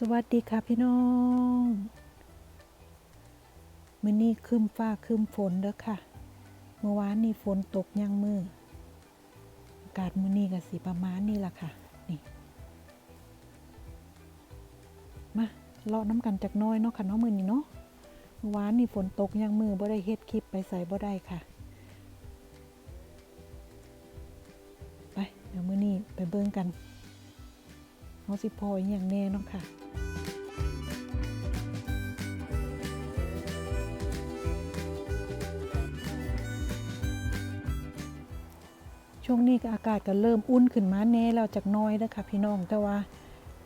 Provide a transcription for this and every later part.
สวัสดีค่ะพี่น้องมื้อนี้ครึมฟ้าครึมฝนเด้อค่ะ เมื่อวานนี่ฝนตกยังมืออากาศมื้อนี้ก็สิประมาณนี้ล่ะค่ะ นี่ มาเลาะน้ำกันจักน้อยเนาะค่ะเนาะมื้อนี้เนาะ เมื่อวานนี่ฝนตกยังมือบ่ได้เฮ็ดคลิปไปใส่บ่ได้ค่ะ ไปเดี๋ยวมื้อนี้ไปเบิ่งกัน เฮาสิพออย่างแน่เนาะค่ะช่วงนี้ก็อากาศก็เริ่มอุ่นขึ้นมาแน่แล้วจากน้อยแล้วค่ะพี่น้องแต่ว่า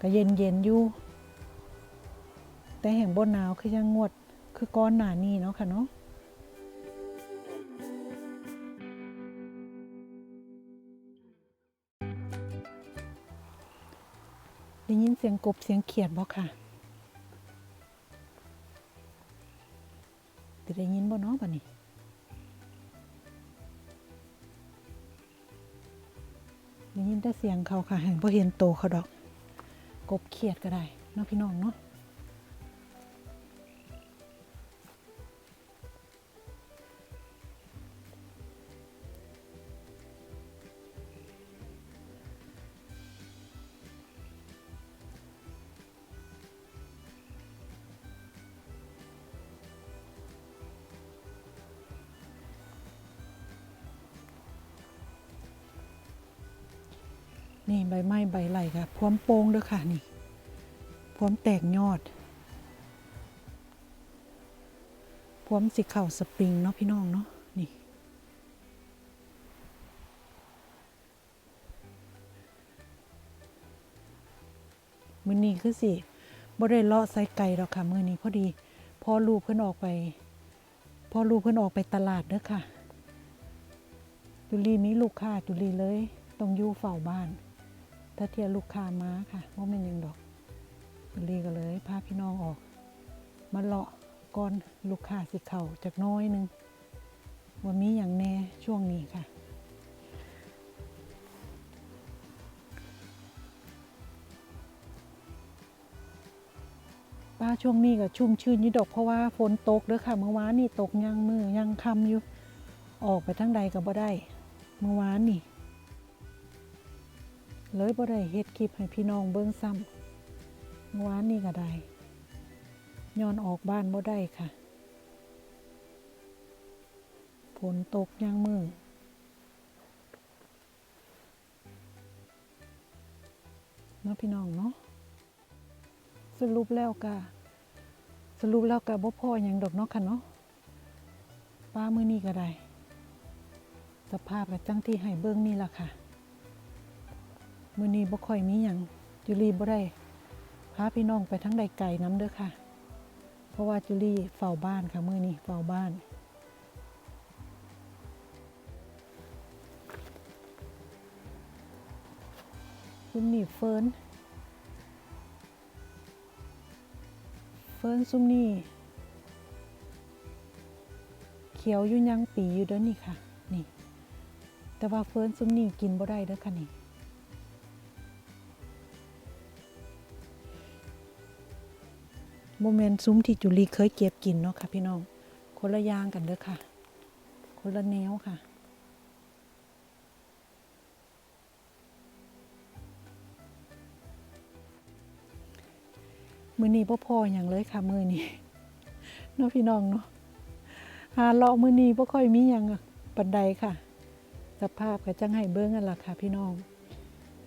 ก็เย็นเย็นอยู่ แต่แห่งบนหนาวคือยังงวดคือก้อนหนานี่เนาะค่ะเนาะ ได้ยินเสียงกบเสียงเขียดบ่ค่ะจะได้ยินบ่เนาะบ่นี่ได้ยินแต่เสียงเขาค่ะแห่งพอเห็นโตเขาดอก กบเขียดก็ได้เนาะพี่น้องเนาะ นี่ใบไม้ใบไหลค่ะพร้อมโป่งเด้อค่ะนี่พร้อมแตกยอดพร้อมสิเข่าสปริงเนาะพี่น้องเนาะนี่ มือนี้คือสิบ่ได้เลาะใส่ไก่ดอกค่ะมือนี้พอดีพ่อลูกเพิ่นออกไปพ่อลูกเพิ่นออกไปตลาดเด้อค่ะ จุลีมีลูกค้าจุลีเลยต้องอยู่เฝ้าบ้าน ถ้าเทียลูกค้ามาค่ะว่าเป็นยังดอกจุลีก็เลยพาพี่น้องออก มาเลาะก่อนลูกค้าสิเข่าจากน้อยหนึงว่ามีอย่างแน่ช่วงนี้ค่ะป้าช่วงนี้ก็ชุ่มชื้นยี่ดอกเพราะว่าฝนตกเด้อค่ะ เมื่อวานนี่ตกยังมือยังคำอยู่ ออกไปทั้งใดก็บ่ได้ เมื่อวานนี่ เลยบ่ได้เฮ็ดคลิปให้พี่น้องเบิ่งซ้ำเมื่อวานนี่ก็ได้ย้อนออกบ้านบ่ได้ค่ะฝนตกยังมือเนาะพี่น้องเนาะสรุปแล้วก็สรุปแล้วก็บ่พอหยังดอกเนาะค่ะเนาะป้ามื้อนี้ก็ได้ สภาพก็จังที่ให้เบิ่งนี่ล่ะค่ะ มื้อนี้บ่ค่อยมีหยังจุลีบ่ได้พาพี่น้องไปทั้งใดไก่น้ำเด้อค่ะ เพราะว่าจุลีเฝ้าบ้านค่ะมื้อนี้เฝ้าบ้านซุมนี่เฟิร์นเฟิร์นซุมนี่เขียวอยู่ยังปีอยู่เด้อนี่ค่ะ นี่ แต่ว่าเฟิร์นซุมนี่กินบ่ได้เด้อค่ะนี่ โมเมนต์ซุ้มที่จุลีเคยเก็บกินเนาะค่ะพี่น้อง คนละย่างกันเด้อค่ะ คนละแนวค่ะ มือนี้พ่อพออย่างเลยค่ะมือนี้เนาะพี่น้องเนาะหาเลาะมือนี้พ่ค่อยมีอย่างปันใดค่ะ สภาพก็จังให้เบิ้งกันล่ะค่ะพี่น้อง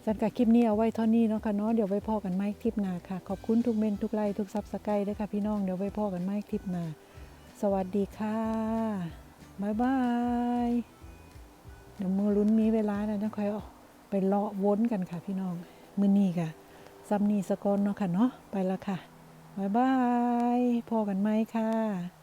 สันกับคลิปนี้เอาไว้เท่านี้เนาะค่ะเนาะเดี๋ยวไว้พอกันไม่คลิปหน้าค่ะ ขอบคุณทุกเมนทุกไลค์ทุกซับสไครต์ด้วยค่ะพี่น้องเดี๋ยวไว้พอกันไม่คลิปหน้าสวัสดีค่ะบ๊ายบายเดี๋ยวมือลุ้นมีเวลานะจะค่อยเอาไปเลาะวนกันค่ะพี่น้องมือนี้ค่ะซัมนีสกอนเนาะค่ะเนาะไปละค่ะบ๊ายบายพอกันไหมค่ะ